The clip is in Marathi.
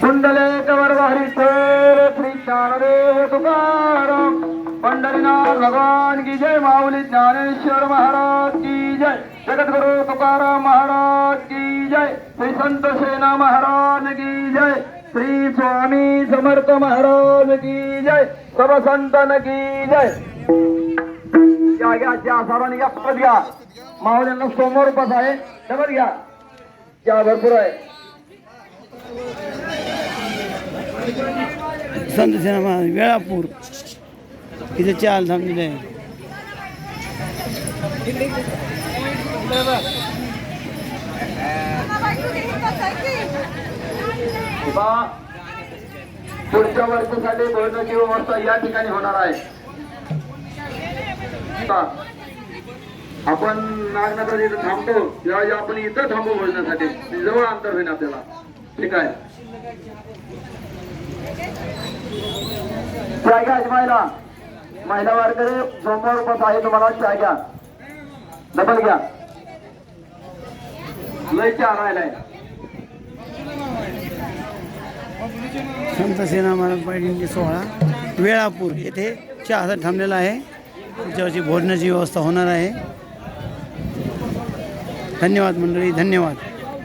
कुंडले कवर वारी ठेर श्री ज्ञानदेव तुकाराम पंढरीनाथ भगवान की जय माऊली ज्ञानेश्वर महाराज की जय जगद्गुरु तुकाराम महाराज की जय। श्री संत सेना महाराज की जय। श्री स्वामी समर्थ महाराज की जय सर्व संतन की जय. घ्या घ्या त्या सर्वांनी घ्या परत घ्या. माऊल्यांना समोर बस आहे डबल घ्या. घ्या भरपूर आहे. संत सिनेमा वेळापूर. इथे चाल थांबलेले आहे बा पुढच्या वर्षासाठी भोजनाची व्यवस्था या ठिकाणी होणार आहे. आपण नागनगर इथं थांबतो. त्यावेळी आपण इथं थांबू भोजनासाठी. जवळ अंतर होईल आपल्याला. ठीक आहे. चाय घ्या महिला. महिला वारकरी सोमवार उपास आहे तुम्हाला चाय घ्या. डबल घ्या. लय चार राहिलाय. संत सेना महाराज पायडींचे सोहळा वेळापूर येथे चहासाठी थांबलेला आहे. त्याच्यावरची भोजनाची व्यवस्था होणार आहे. धन्यवाद मंडळी धन्यवाद.